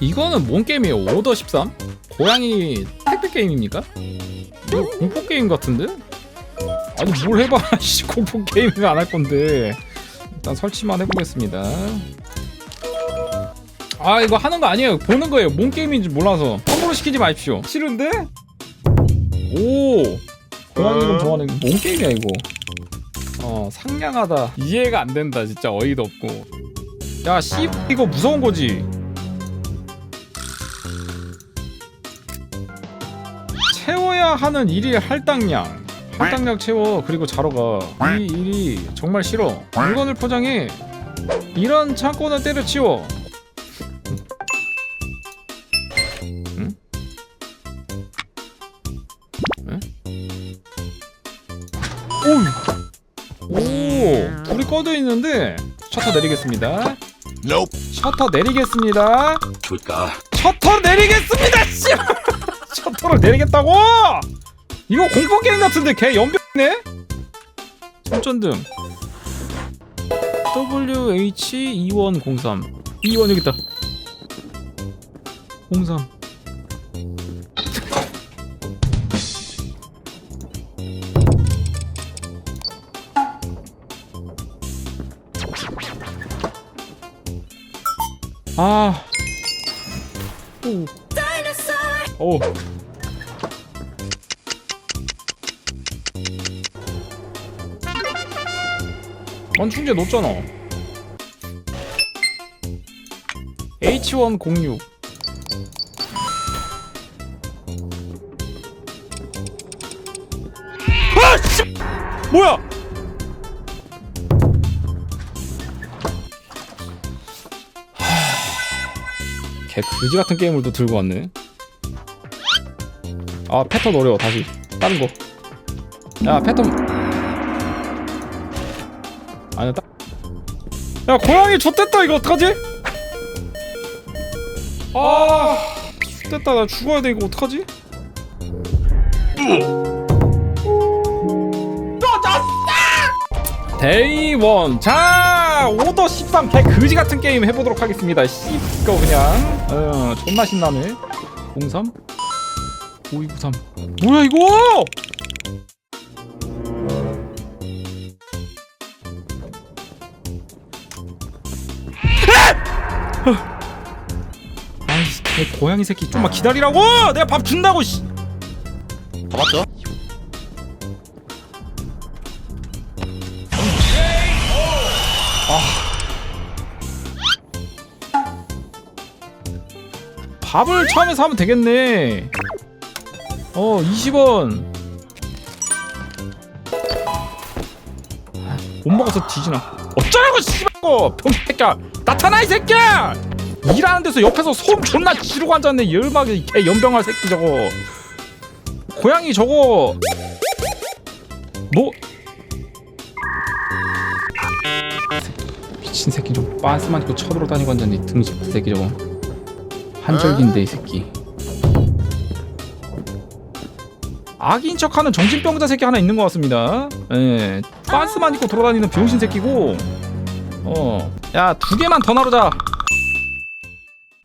이거는 뭔 게임이에요? 오더 13? 고양이 택배 게임입니까? 이거 공포 게임 같은데? 아니 뭘 해봐. 씨 공포 게임을 안 할 건데. 일단 설치만 해보겠습니다. 아 이거 하는 거 아니에요. 보는 거예요. 뭔 게임인지 몰라서. 함부로 시키지 마십시오. 싫은데? 오. 고양이가 좋아하는 뭔 게임이야 이거? 어 상냥하다. 이해가 안 된다. 진짜 어이도 없고. 야 씨 이거 무서운 거지 하는 일일 할당량 할당량 채워 그리고 자러 가 이 일이 정말 싫어 물건을 포장해 이런 창고는 때려치워 응? 응? 오, 오, 불이 꺼져 있는데 셔터 내리겠습니다. Nope. 셔터 내리겠습니다. 좋다. 셔터 내리겠습니다. 씨. 셔터를 내리겠다고? 이거 공포 게임 같은데 걔 연병네? 손전등. WH2103 21 여기 있다. 03 아. 오. 오. 원충제 놓잖아. H106. 아, 씨! 뭐야? 개 그지 같은 게임을 또 들고 왔네. 아 패턴 어려워 다시 다른 거. 야 패턴. 아니야 딱. 야 고양이 좆됐다 이거 어떡하지? 아 좆됐다 나 죽어야 돼 이거 어떡하지? 데이원 자 오더 13 개 그지 같은 게임 해보도록 하겠습니다 씨 이거 그냥 어 존나 신나네 03 5293 뭐야 이거? 아이씨 개 고양이 새끼 좀만 기다리라고! 내가 밥 준다고 씨! 다 봤죠? 밥을 처음에 사면 되겠네. 어, 20원. 못 먹어서 뒤지나. 어쩌라고 씨발고 병새끼야. 나타나 이 새끼야. 일하는 데서 옆에서 소음 존나 지르고 앉았네. 열막이 개 연병할 새끼 저거. 고양이 저거 뭐 미친 새끼 좀 빤스만 입고 쳐들어 다니고 앉았네 등신 새끼 저거. 한절기인데 이 새끼 악인 척하는 정신병자 새끼 하나 있는 것 같습니다. 예 빤스만 입고 돌아다니는 병신 새끼고. 어 야 두 개만 더 나르자.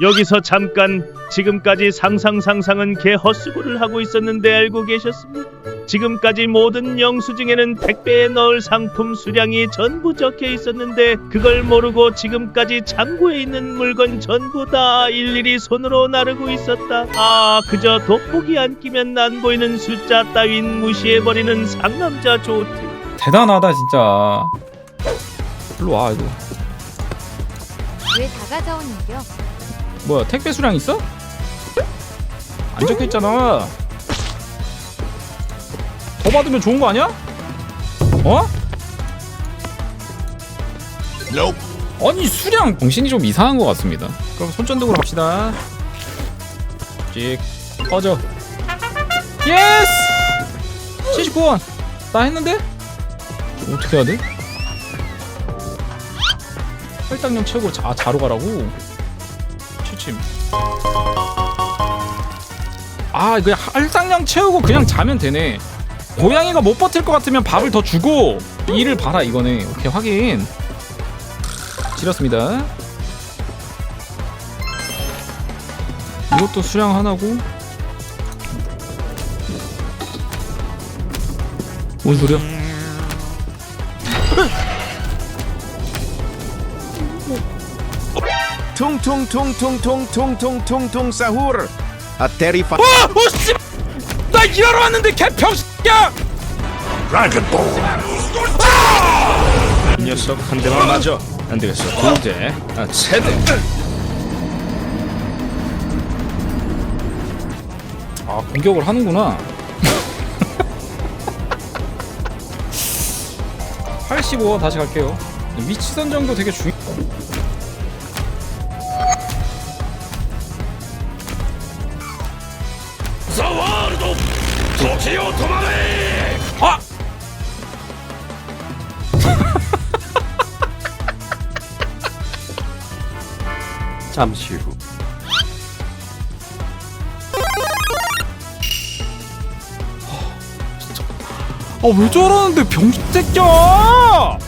여기서 잠깐 지금까지 상상 상상은 개 헛수고를 하고 있었는데 알고 계셨습니까? 지금까지 모든 영수증에는 택배에 넣을 상품 수량이 전부 적혀 있었는데 그걸 모르고 지금까지 창고에 있는 물건 전부 다 일일이 손으로 나르고 있었다. 아 그저 돋보기 안 끼면 안 보이는 숫자 따윈 무시해버리는 상남자 좋대. 대단하다 진짜 일로 와 이거 왜 다가져오는겨? 뭐야 택배 수량 있어? 안 적혀 있잖아 더 받으면 좋은 거 아니야? 어? Nope. 아니 수량 정신이 좀 이상한 것 같습니다. 그럼 손전등으로 갑시다. 찍 꺼져. 예스! 79원. 나 했는데? 어떻게 해야 돼? 혈당량 최고 자 자로 가라고. 취침. 아 이거 혈당량 채우고 그냥 자면 되네. 고양이가 못 버틸 것 같으면 밥을 더 주고 일을 봐라 이거네. 오케이 확인. 지렸습니다. 이것도 수량 하나고 뭔 소리야? 퉁퉁퉁퉁퉁퉁퉁 퉁퉁 사후르 아 테리파 어! 어 씨! 나 일하러 왔는데 개평 새끼야! 이 녀석 한 대만 맞아. 안 되겠어. 두 대. 아, 세 대. 아 공격을 하는구나 85 다시 갈게요 위치 선정도 되게 중요 時を止まれあ 아! 잠시 후. 어, 아왜 저러는데 병 새끼야!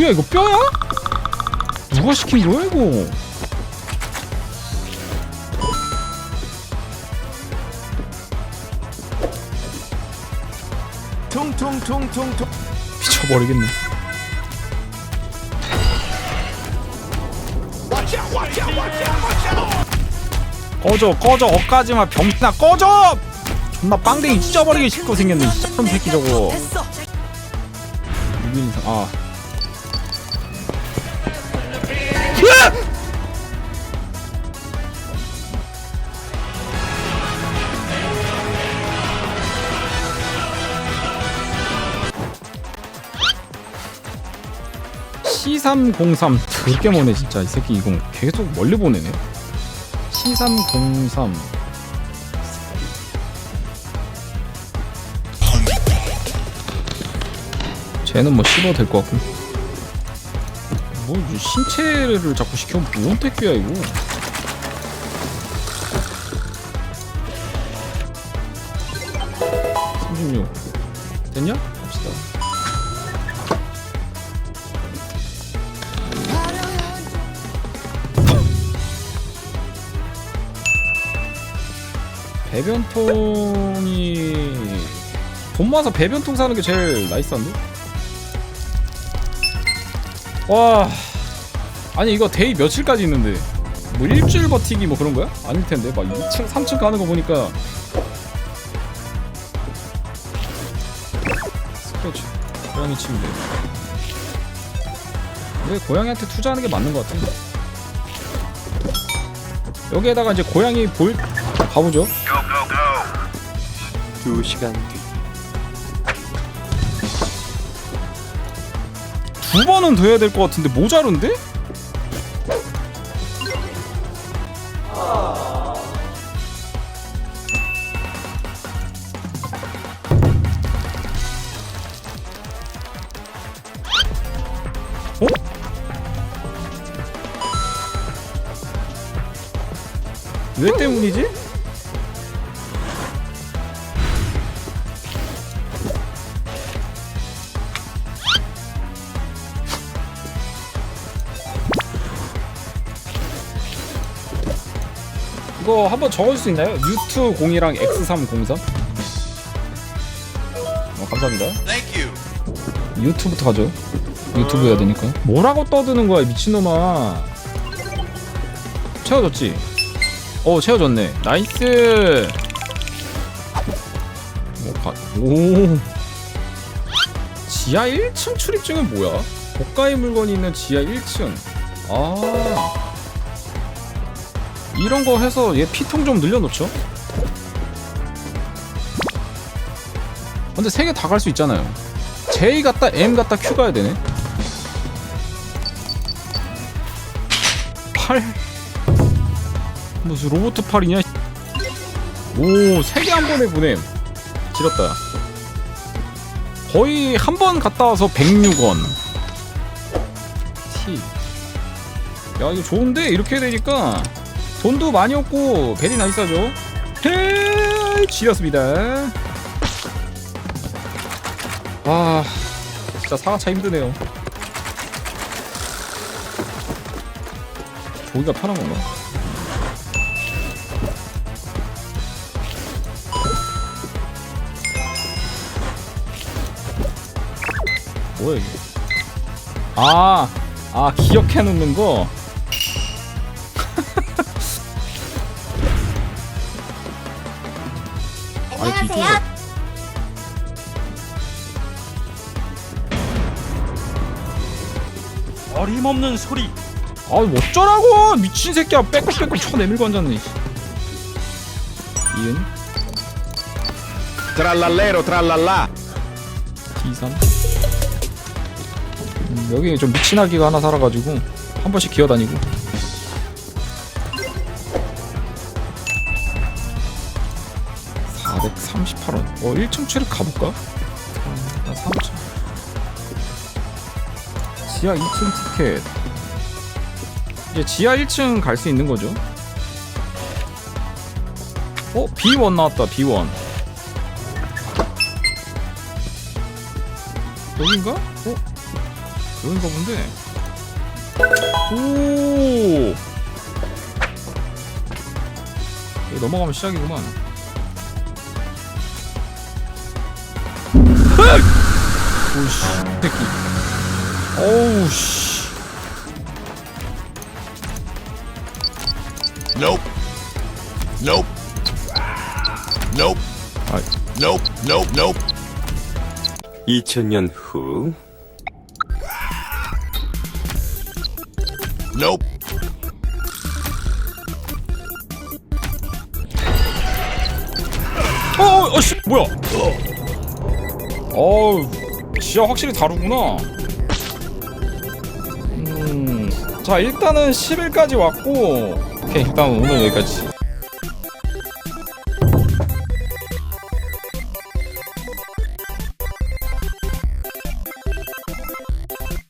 뭐야 이거 뼈야? 누가 시킨 거야 이거? 퉁퉁퉁퉁퉁 미쳐버리겠네. 꺼져 꺼져 엇가지마 병나 꺼져! 존나 빵댕이 찢어버리기 쉽고 생겼네 이 씨, 새끼 저거 6인 이상 아 C303 그렇게 머네 진짜. 이 새끼 이거 계속 멀리 보내네. C303 쟤는 뭐 씹어도 될 것 같고 뭐이 신체를 자꾸 시켜? 뭔 택배야 이거? (36) 됐냐? 배변통이 돈 모아서 배변통 사는 게 제일 나이스한데? 와 아니 이거 데이 며칠까지 있는데. 뭐 일주일 버티기 뭐 그런 거야? 아닐 텐데. 막 2층 3층 가는 거 보니까. 스크래치 고양이 침대 왜 고양이한테 투자하는 게 맞는 것 같아 여기에다가 이제 고양이 볼 가보죠 두 시간 뒤 두 번은 더 해야 될 것 같은데 모자른데? 어? 왜 때문이지? 이거 한번 적어줄 수 있나요? U2 02랑 X3 03? 어, 감사합니다. 유튜브부터 가죠. 유튜브 해야 되니까. 뭐라고 떠드는 거야, 미친놈아. 채워졌지? 어, 채워졌네. 나이스! 뭐, 가, 오. 지하 1층 출입증은 뭐야? 고가의 물건이 있는 지하 1층. 아. 이런 거 해서 얘 피통 좀 늘려놓죠. 근데 세 개 다 갈 수 있잖아요. J 갔다 M 갔다 Q 가야 되네. 8 무슨 로봇 팔이냐? 오, 세 개 한 번에 보냄. 지렸다. 거의 한 번 갔다 와서 106원. T. 야, 이거 좋은데? 이렇게 되니까 돈도 많이 없고 베리 나이스하죠? 지렸습니다. 와 진짜 사가차 힘드네요. 조기가 편한 건가? 뭐야 이게? 아, 아 기억해 놓는 거 안녕하세요. 어림없는 소리. 아 어쩌라고. 미친 새끼야. 빼꼼빼꼼 쳐 내밀고 앉았네 이은? Trallallero trallallà. D3 음, 여기 좀 미친 아기가 하나 살아가지고 한 번씩 기어다니고 (438원) 어 1층 출입 가볼까? 어, 일단 3층 지하 2층 티켓 이제 지하 1층 갈 수 있는 거죠 어? B1 나왔다 B1 여긴가? 어? 여긴가 본데. 오. 여기 넘어가면 시작이구만. 오씨, 새끼. 어우 씨. Nope. Nope. Nope. 아, Nope. Nope. Nope. 2000년 후 Nope. 어, 어, 어, 씨, 뭐야? 어우, 지하 확실히 다르구나. 음, 자 일단은 10일까지 왔고, 오케이 일단 오늘 여기까지.